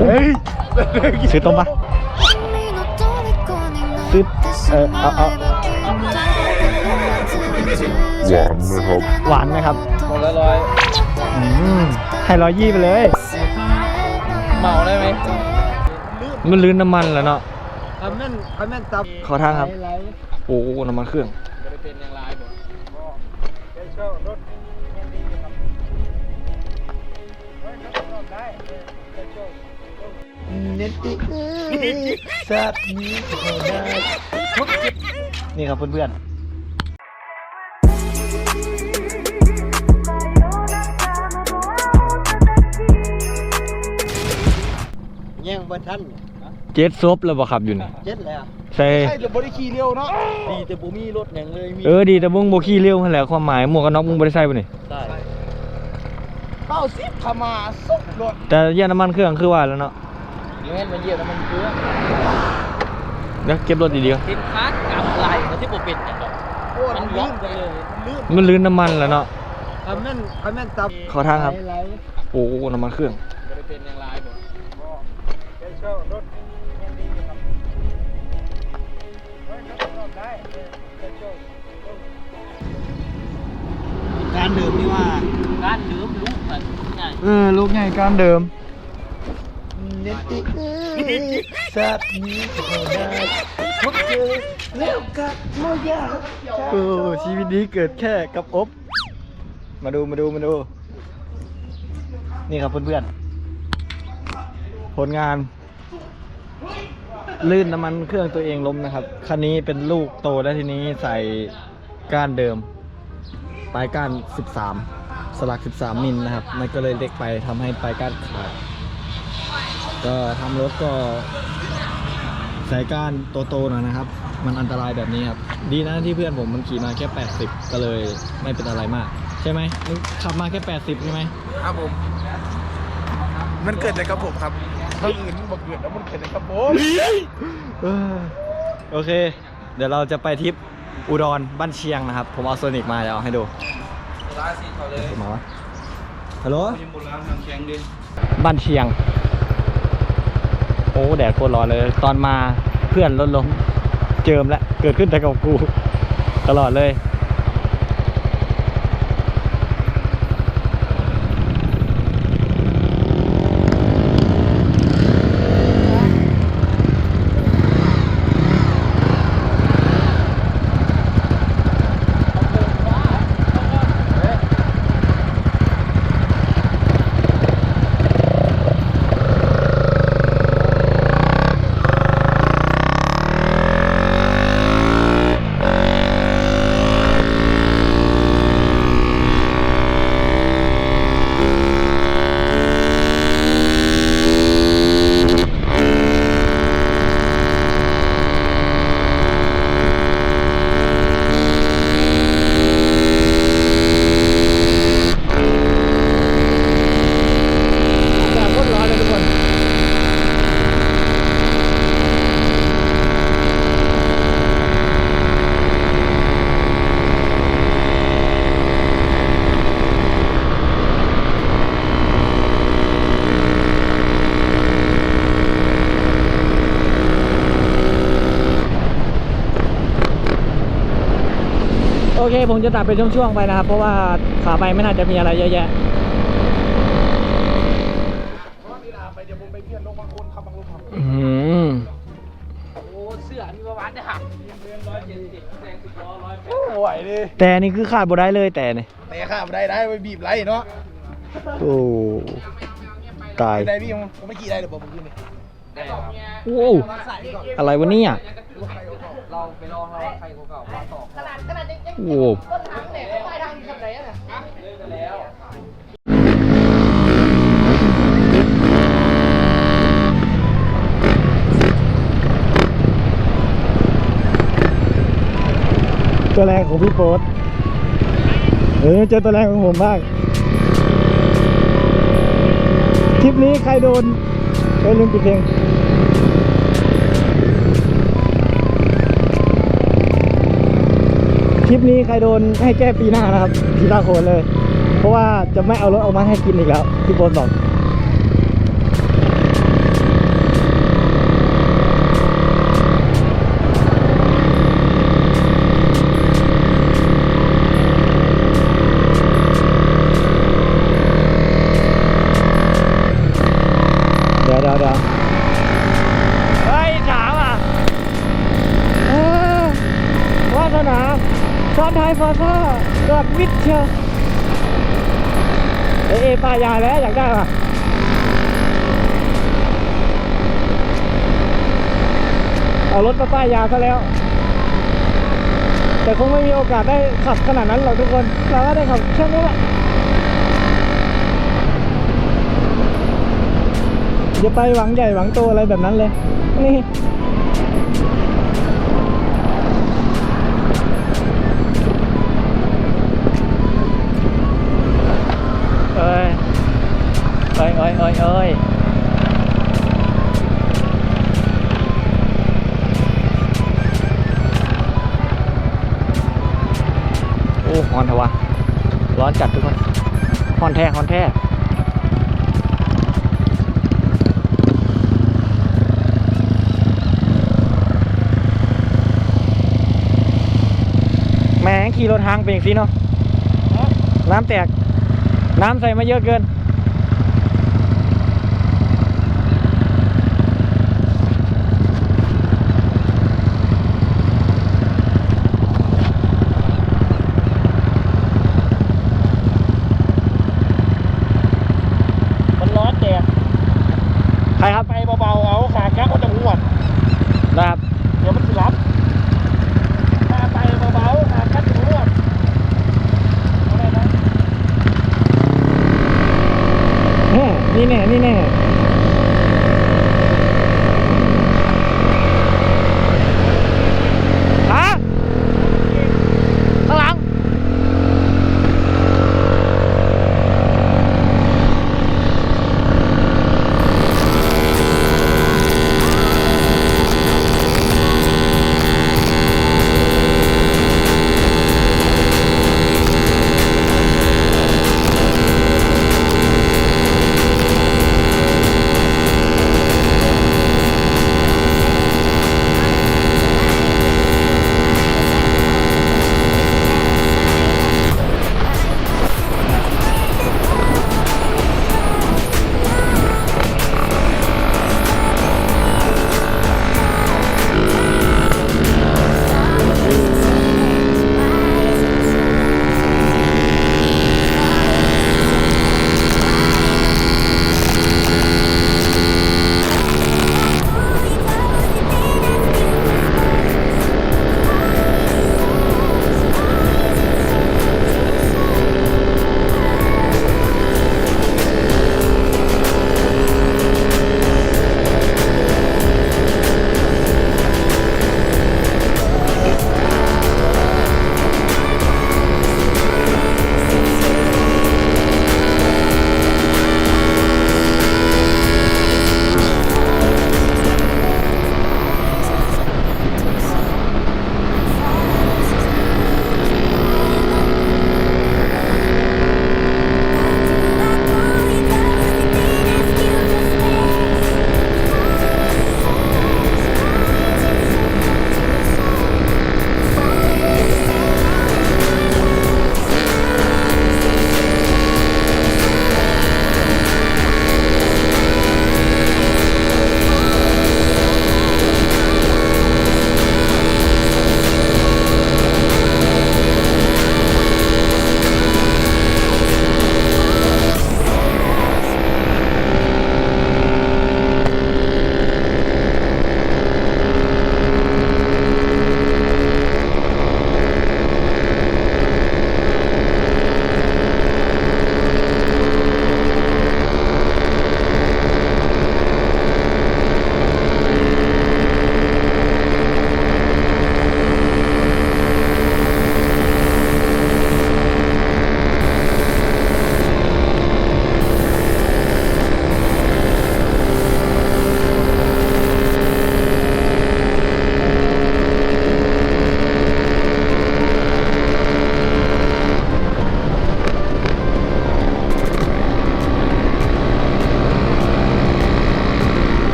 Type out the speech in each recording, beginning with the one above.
เฮ้ยซื้อต้มปะซื้อเออเอาเอาหวานไหมครับหมดละร้อยอืมให้ร้อยยี่ไปเลย เหมาได้ไหมมันลื่นน้ำมันแล้วเนาะคำแม่นคำแม่นตับขอทางครับ โอ้ น้ำมันเครื่อง เป็นอย่างไรบ่สัตว์นี้นี่ครับเพื่อนแย่งบรทันๆเจ็ดซบแล้วบ่ครับอยู่นี่เจ็ดแล้วใส่ใช่แต่บริขี่เร็วเนาะดีแต่บ่มีรถอย่างเลยมีเออดีแต่มึงโบขี้เร็วนั่นแหละความหมายหมวกกันน็อกมึงบ่ได้ใส่ป่ะนี่ใช่เข้าซิบขมาสุกรถแต่เยี่ยน้ำมันเครื่องคือว่าแล้วเนาะ นี่แม่นมาเยี่ยมแล้วมันเกลือเดี๋ยวเก็บรถดีสินค้ากำไรมันที่บ่เป็นจังดอกมันลืมกันเลยลืมๆมันลื่นน้ำมันแล้วเนาะ คำแม่นคำแม่นตับขอทางครับโอ้น้ำมันเครื่อง บริเป็นอย่างไรบ่การดื่มนี่ว่า การดื่มลูกมันง่าย เออลูกใหญ่การเดิม สัตว์นี้พบเจอแล้วกับโมยาโอ้ชีวิตนี้เกิดแค่กับอบ มาดูมาดูมาดู นี่ครับเพื่อนๆ ผลงาน ลื่นน้ำมันเครื่องตัวเองล้มนะครับ คันนี้เป็นลูกโตแล้วทีนี้ใส่ก้านเดิม ปลายก้าน 13 สลัก 13 มิลนะครับ มันก็เลยเล็กไปทำให้ปลายก้านขาด ก็ทำรถก็ใส่ก้านโตๆหน่อยนะครับ มันอันตรายแบบนี้ครับ ดีนะที่เพื่อนผมมันขี่มาแค่ 80 ก็เลยไม่เป็นอะไรมาก ใช่ไหมมึงขับมาแค่ 80 ใช่ไหมครับผม มันเกิดอะไรกับผมครับถ้าอื่นบอกเกิดแล้วมันเกิดอะไรกับผมเออโอเค เดี๋ยวเราจะไปทริปอุดรบ้านเชียงนะครับ ผมเอาโซนิกมาเดี๋ยวเอาให้ดูร้านสีเขาเลยมาวะฮัลโหลมีมูลร้านทางแข็งดิบ้านเชียงโอ้แดดโคตรร้อนเลย ตอนมาเพื่อนลดลงเจิมแล้วเกิดขึ้นแต่กับกู ตลอดเลย โอเค ผมจะตัดเป็นช่วงๆไปนะครับ เพราะว่าขาไปไม่น่าจะมีอะไรเยอะแยะอืมโอ้เสื้อนี่ประมาณเนี่ยหักเงินร้อยเจ็ดสิบแซงสิบล้อร้อยแปดโอ้ยดิแต่นี่คือขาดบ่ได้เลยแต่นี่แต่ข้ามได้ได้ไปบีบไหลเนาะโอ้ตายได้พี่ผมไม่ขี่ได้หรอกผมกินนี่โอ้อะไรวะเนี่ยเราไปลองเราใครเก่าๆมาต่อ โอ้ตัวแรงของพี่โป๊ตเออเจอตัวแรงของผมบ้างทริปนี้ใครโดนเออลืมปิดเพลง คลิปนี้ใครโดนให้แก้ปีหน้านะครับพีตาโคนเลย เพราะว่าจะไม่เอารถออกมาให้กินอีกแล้วพี่โบนบอก ชียวเอยเอยป้ายาแล้วอยากได้ป่ะเอารถมาป้ายยาซะแล้ว แต่คงไม่มีโอกาสได้ขับขนาดนั้นหรอกทุกคน เราก็ได้ขับแค่นี้แหละอย่าไปหวังใหญ่หวังโตอะไรแบบนั้นเลย นี่ เอ้ยเอ้ยเอ้ยเอ้ยโอ้ฮอนเถอะวะร้อนจัดทุกคนฮอนแท้ฮอนแท้แหมขี่รถทางเป็นอย่างนี้เนาะน้ำแตก น้ำใส่มาเยอะเกินมันร้อนแดด ใครครับ ไปเบาๆเอาขาแก๊ปมันจะหวด นะครับ เดี๋ยวมันสิรับถ้าไปเบาๆขาแก๊ปจะหวดเอาได้นะ แน่นี่แน่นี่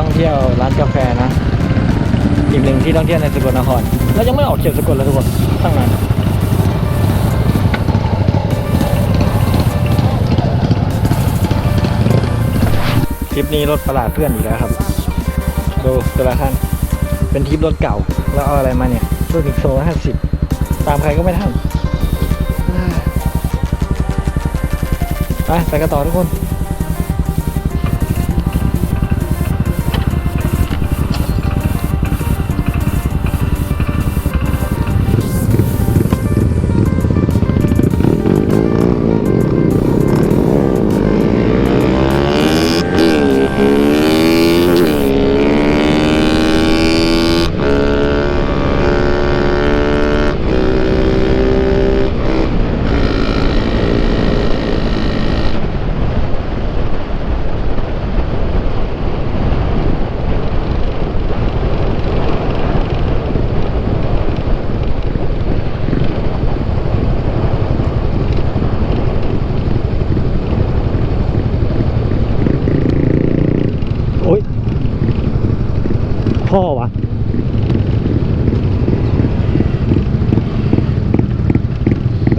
ท่องเที่ยวร้านกาแฟนะ อีกหนึ่งที่ท่องเที่ยวในสกลนคร แล้วยังไม่ออกเขตสกลเลยทุกคนตั้งนานทริปนี้รถประหลาดเพื่อนอีกแล้วครับ ดูแต่ละคันเป็นทริปรถเก่า แล้วเอาอะไรมาเนี่ยรุ่นอีกโซ่ห้าสิบตามใครก็ไม่ทันไปไปกันต่อทุกคน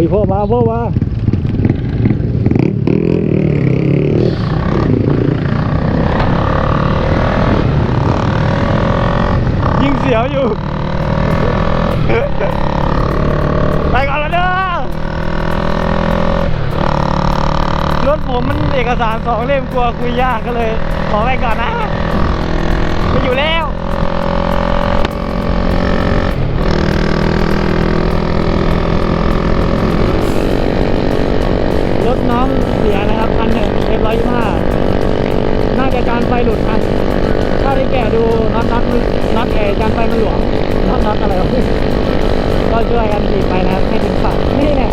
ฮ้ยพ่อมาพ่อมายิงเสียวอยู่ ไปก่อนแล้วเด้อรถผมมันเอกสารสองเล่มกลัวคุยยากก็เลย ขอไปก่อนนะไม่อยู่แล้ว รถน้ องเสียนะครับคันหนึ่งเอ็มร้อยยี่ห้าน่าจะจานไฟหลุดนะถ้าได้แกะดูน็อตน็อตน็อตแอร์จานไฟมันหลวมน็อตน็อตอะไรก็ช่วยกันหยิบไปนะให้ถึงฝั่งนี่แนี่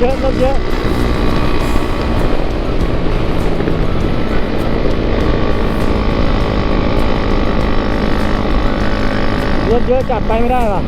yet, not yet. Rớt rớt chặt tay mới ได้ mà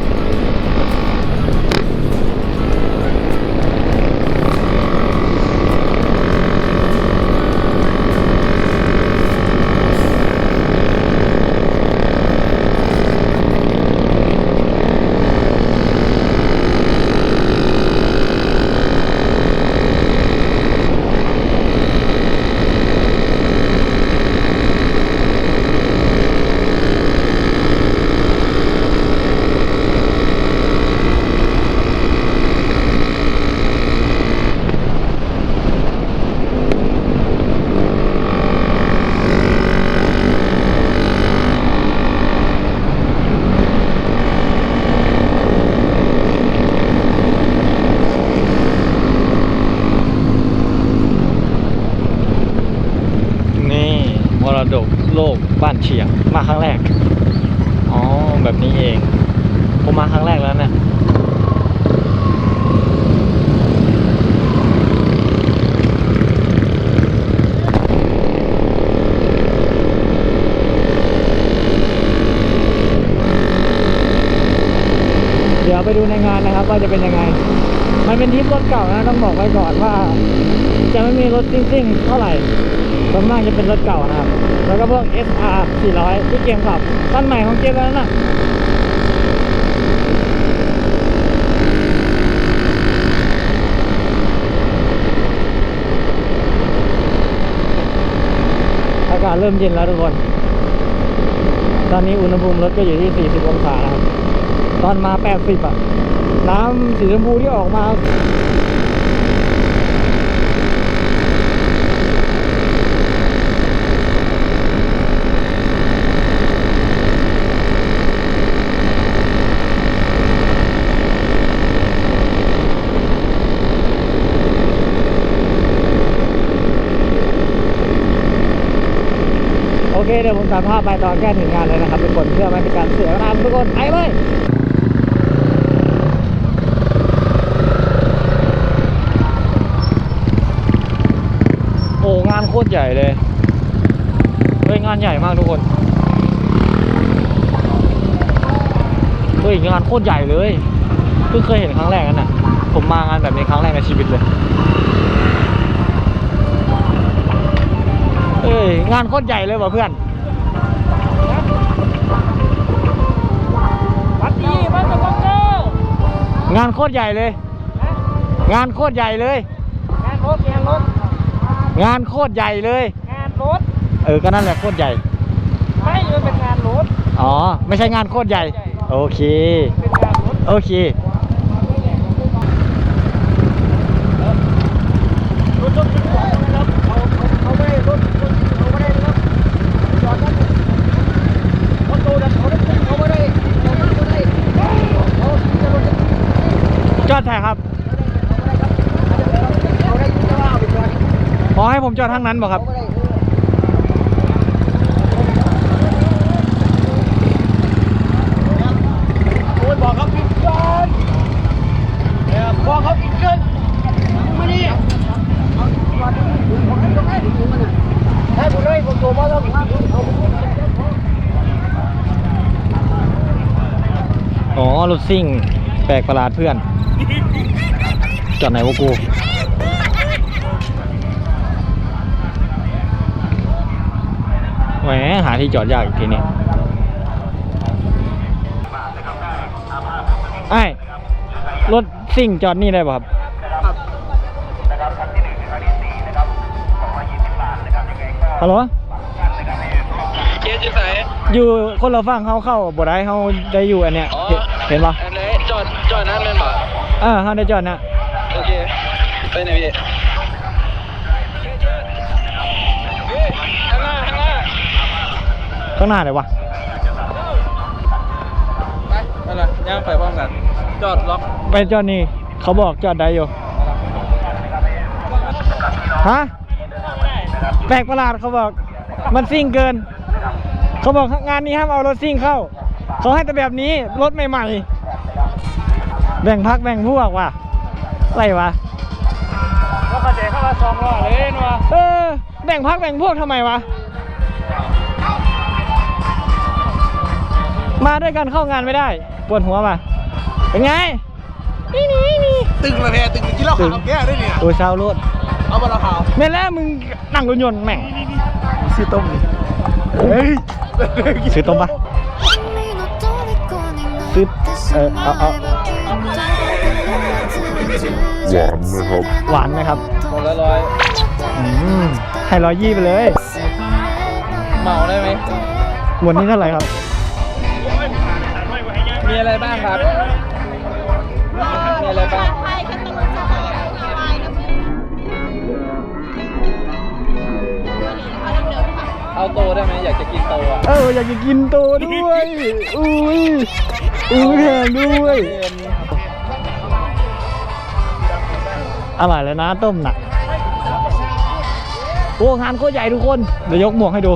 ียง มาครั้งแรก อ๋อ แบบนี้เอง ผมมาครั้งแรกแล้วเนี่ยเดี๋ยวไปดูในงานนะครับว่าจะเป็นยังไง มันเป็นทริปรถเก่านะต้องบอกไว้ก่อนว่าีรถซิ่งๆเท่าไหร่ส่วนมากจะเป็นรถเก่านะครับ แล้วก็พวก SR 400 ที่เกมขับคันใหม่ของเกมแล้วนะอากาศเริ่มเย็นแล้วทุกคน ตอนนี้อุณหภูมิรถก็อยู่ที่ 40 องศานะครับ ตอนมา 80 อะ น้ำสีชมพูที่ออกมา เคเดี๋ยวผมตัดภาพไปตอนแก้ถึงงานเลยนะครับทุกคนเพื่อไม่เป็นการเสียเวลาทุกคนไปเลยโอ้งานโคตรใหญ่เลยเฮ้ยงานใหญ่มากทุกคนเฮ้ยงานโคตรใหญ่เลยเพิ่งเคยเห็นครั้งแรกนั่นน่ะ ผมมางานแบบนี้ครั้งแรกในชีวิตเลยเอ้ยงานโคตรใหญ่เลยว่ะเพื่อนานโคตรใหญ่เลย งานโคตรใหญ่เลย งานรถงานรถงานโคตรใหญ่เลย งานรถเออก็นั่นแหละโคตรใหญ่ ไม่มันเป็นงานรถอ๋อ ไม่ใช่งานโคตรใหญ่ โอเค เป็นงานรถโอเค รถรถที่สองนะครับเขาเขาไม่ได้รถรถเขาไม่ได้นะครับจอดนั่นรถโตดันเขาได้เขาไม่ได้เขาไม่ได้เขาจะรถ จอดใช่ครับ เขาได้จะว่าเอาไปจอด ขอให้ ผมจอดทางนั้นบ่ครับบอกเขาผิดเกินบอกเขาผิดเกินมานี่ให้ผมเลยผมโทรมาแล้วผมเอาอ๋อรถซิ่ง แปลกประหลาดเพื่อน จอดไหนวะกู แห มหาที่จอดยากอีกทีนี้ไอ้รถซิ่งจอดนี่ได้ป่ะครับฮัลโหลเจ๊จะใส่อยู่คนเราฟังเขาเข้าบ่ได้เขาได้อยู่อันเนี้ยเห็นเห็นปะอันไหนจอดจอดนั้นแม่นบ่อ่าเขาได้จอดนะโอเคไปไหนพี่ ข้างหน้าเลยวะไปไปละย่างไปพร้อมกัน จอดล็อกไปจอดนี่เขาบอกจอดได้อยู่ฮะแปลกประหลาดเขาบอก มันซิ่งเกิน เขาบอกงานนี้ห้ามเอารถซิ่งเข้า เขาให้แต่แบบนี้รถใหม่ๆ แบ่งพักแบ่งพวกว่ะอะไรวะแล้วเขาเจ๊เข้ามาสองล้อเลยนะวะเออแบ่งพักแบ่งพวกทำไมวะ มาด้วยกันเข้างานไม่ได้ ปวดหัวป่ะเป็นไง นี่นี่นี่ตึงเลยแพตึงกินเหล้าขาวแก้ด้วยเนี่ยตัวเช้ารถเอาบอลขาวแม่นแล้วมึงนั่งรถยนต์แม่งซื้อต้มนี่เฮ้ยซื้อต้มปะซื้อเออเอาเอาหวานไหมครับหมดละร้อยอืมให้ร้อยยี่ไปเลย เหมาได้ไหมวันนี้เท่าไหร่ครับ มีอะไรบ้างครับ มีอะไรบ้างเอาโตได้ไหมอยากจะกินโตอะเอออยากจะกินโตด้วยอุ้ยอุ้ยแพงด้วย อร่อยเลยนะต้มน่ะ โอ้งานโคตรใหญ่ทุกคน เดี๋ยวยกหมวกให้ดู